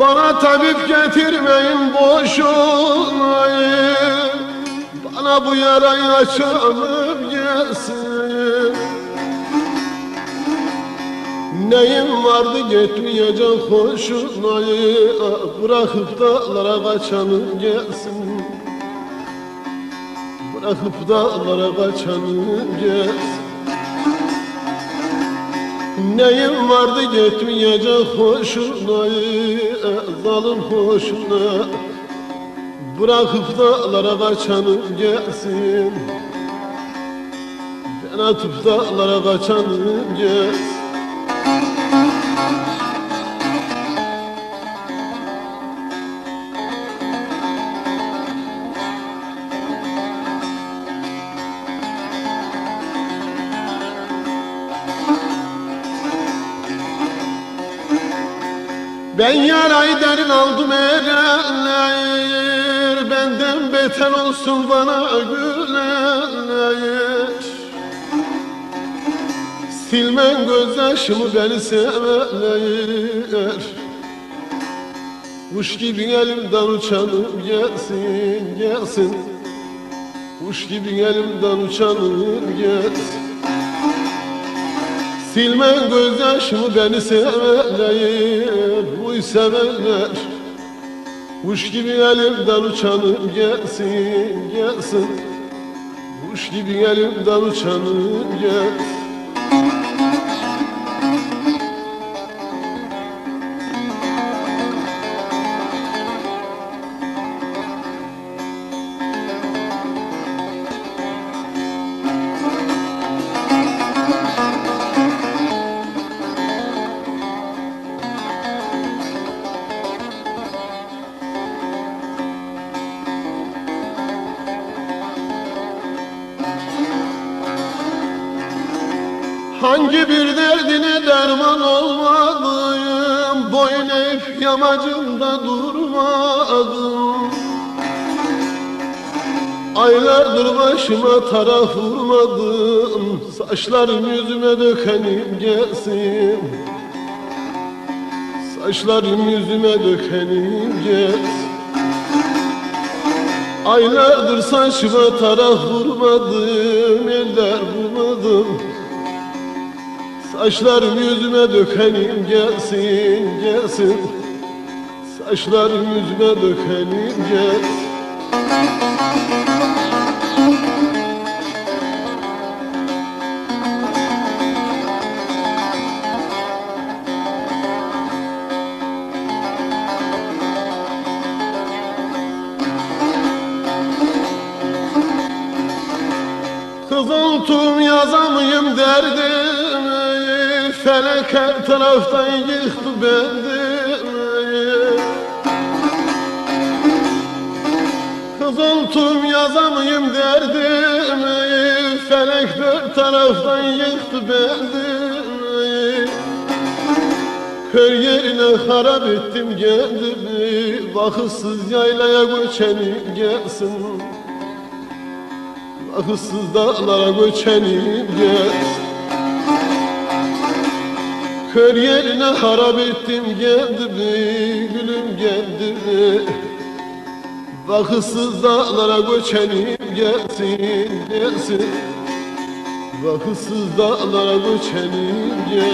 Bana tabip getirmeyin boşuna Bana bu yarayı açalım gelsin. Neyim vardı gitmeyecek hoşuna Bırakıp dağlara kaçanım gelsin. Bırakıp dağlara kaçanım gelsin Neyim vardı gitmeyecek hoşuna Zalim hoşuna Bırakıp dağlara kaçanım gelsin. Ben atıp dağlara kaçanım gelsin Ben yarayı derin aldım erenler. Benden beter olsun bana gülenler. Silmen gözyaşımı beni severler Kuş gibi elimden uçanım gelsin gelsin. Kuş gibi elimden uçanım gelsin. Silmen gözyaşımı beni severler Uy severler. Kuş gibi elimden uçanım gelsin gelsin. Kuş gibi elimden uçanım gelsin Hangi bir derdine derman olmadım Boyun eğip yamacında durmadım Aylardır başıma taraf vurmadım. Saçlarım yüzüme dökenim gelsin. Saçlarım yüzüme dökenim gelsin. Aylardır saçıma taraf vurmadım. Eller bulmadım Saçlarım yüzüme dökenim gelsin gelsin. Saçlarım yüzüme dökenim gelsin Kızıl tum yazamıyım derdimi. Felek her taraftan yıktı bendimi. Kızıl tum yazamıyım derdimi. Felek dört taraftan yıktı bendimi. Kör yerine harap ettim kendimi. Vakıfsız yaylaya göçenim gelsin Akılsız dağlara göçenim gelsin Kör yerine harap ettim kendimi Gülüm kendimi Vakıfsız dağlara göçenim gelsin gelsin. Vakıfsız dağlara göçenim gelsin